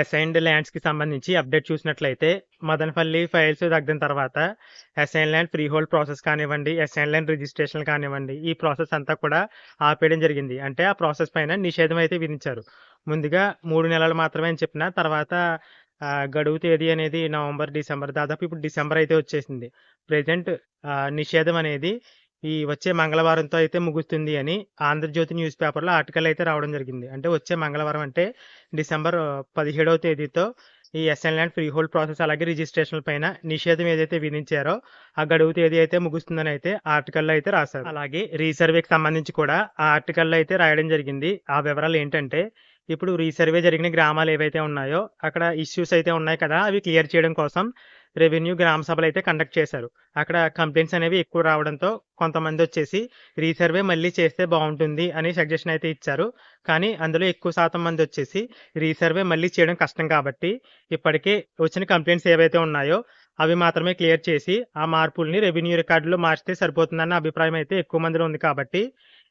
Assigned ల్యాండ్స్‌కి సంబంధించి update చూసినట్లయితే Madanapalle files తగ్గిన తర్వాత assign land free hold process కానివ్వండి, అసైన్ ల్యాండ్ రిజిస్ట్రేషన్ కానివ్వండి, ఈ ప్రాసెస్ అంతా కూడా ఆపేయడం జరిగింది. అంటే ఆ ప్రాసెస్ పైన నిషేధం అయితే విధించారు. ముందుగా మూడు నెలలు మాత్రమే అని చెప్పిన తర్వాత గడువు తేదీ అనేది నవంబర్, డిసెంబర్ దాదాపు ఇప్పుడు డిసెంబర్ అయితే వచ్చేసింది. ప్రజెంట్ నిషేధం అనేది ఈ వచ్చే మంగళవారంతో అయితే ముగుస్తుంది అని 'ఆంధ్రజ్యోతి' న్యూస్ పేపర్‌లో ఆర్టికల్ అయితే రావడం జరిగింది. అంటే వచ్చే మంగళవారం అంటే డిసెంబర్ 17వ తేదీతో ఈ assign land free hold process అలాగే రిజిస్ట్రేషన్ పైన నిషేధం ఏదైతే విధించారో ఆ గడువు తేదీ అయితే ముగుస్తుందని అయితే ఆర్టికల్‌లో అయితే రాశారు. అలాగే రీసర్వేకి సంబంధించి కూడా ఆ ఆర్టికల్‌లో అయితే రాయడం జరిగింది. ఆ వివరాలు ఏంటంటే ఇప్పుడు రీసర్వే జరిగిన గ్రామాలు ఏవైతే ఉన్నాయో అక్కడ ఇష్యూస్ అయితే ఉన్నాయి కదా! అవి క్లియర్ చేయడం కోసం రెవెన్యూ గ్రామ సభలు అయితే కండక్ట్ చేశారు. అక్కడ కంప్లైంట్స్ అనేవి ఎక్కువ రావడంతో కొంతమంది వచ్చేసి రీసర్వే మళ్ళీ చేస్తే బాగుంటుంది అని సజెషన్ అయితే ఇచ్చారు. కానీ అందులో ఎక్కువ శాతం మంది వచ్చేసి రీసర్వే మళ్ళీ చేయడం కష్టం కాబట్టి ఇప్పటికే వచ్చిన కంప్లైంట్స్ ఏవైతే ఉన్నాయో అవి మాత్రమే క్లియర్ చేసి ఆ మార్పుల్ని రెవెన్యూ రికార్డులో మార్చితే సరిపోతుందన్న అభిప్రాయం అయితే ఎక్కువ మందిలో ఉంది కాబట్టి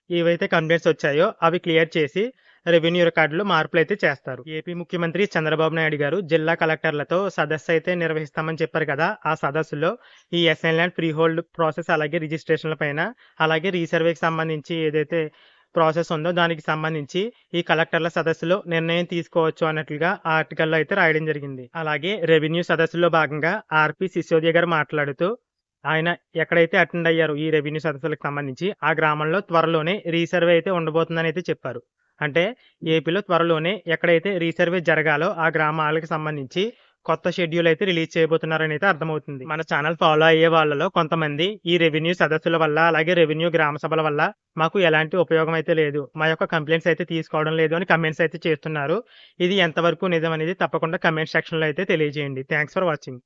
ఏవైతే కంప్లైంట్స్ వచ్చాయో అవి క్లియర్ చేసి రెవెన్యూ రికార్డులో మార్పులైతే చేస్తారు. ఏపీ ముఖ్యమంత్రి చంద్రబాబు నాయుడు గారు జిల్లా కలెక్టర్లతో సదస్సు అయితే నిర్వహిస్తామని చెప్పారు కదా! ఆ సదస్సులో ఈ assign land free hold process అలాగే రిజిస్ట్రేషన్‌ల పైన అలాగే రీసర్వేకి సంబంధించి ఏదైతే ప్రాసెస్ ఉందో దానికి సంబంధించి ఈ కలెక్టర్ల సదస్సులో నిర్ణయం తీసుకోవచ్చు అన్నట్లుగా ఆర్టికల్‌లో అయితే రాయడం జరిగింది. అలాగే రెవెన్యూ సదస్సులో భాగంగా ఆర్‌పి సిసోదియా గారు మాట్లాడుతూ ఆయన ఎక్కడైతే అటెండ్ అయ్యారు ఈ రెవెన్యూ సదస్సులకు సంబంధించి ఆ గ్రామంలో త్వరలోనే రీసర్వే అయితే ఉండబోతుందని అయితే చెప్పారు. అంటే ఏపీలో త్వరలోనే ఎక్కడైతే రీసర్వే జరగాలో ఆ గ్రామాలకు సంబంధించి కొత్త షెడ్యూల్ అయితే రిలీజ్ చేయబోతున్నారని అయితే అర్థమవుతుంది. మన ఛానల్ ఫాలో అయ్యే వాళ్ళలో కొంతమంది ఈ రెవెన్యూ సదస్సుల వల్ల అలాగే రెవెన్యూ గ్రామ సభల వల్ల మాకు ఎలాంటి ఉపయోగం అయితే లేదు. మా యొక్క కంప్లైంట్స్ అయితే తీసుకోవడం లేదు అని కమెంట్స్ అయితే చేస్తున్నారు. ఇది ఎంతవరకు నిజం అనేది తప్పకుండా కమెంట్ సెక్షన్‌లో అయితే తెలియజేయండి. Thanks for watching.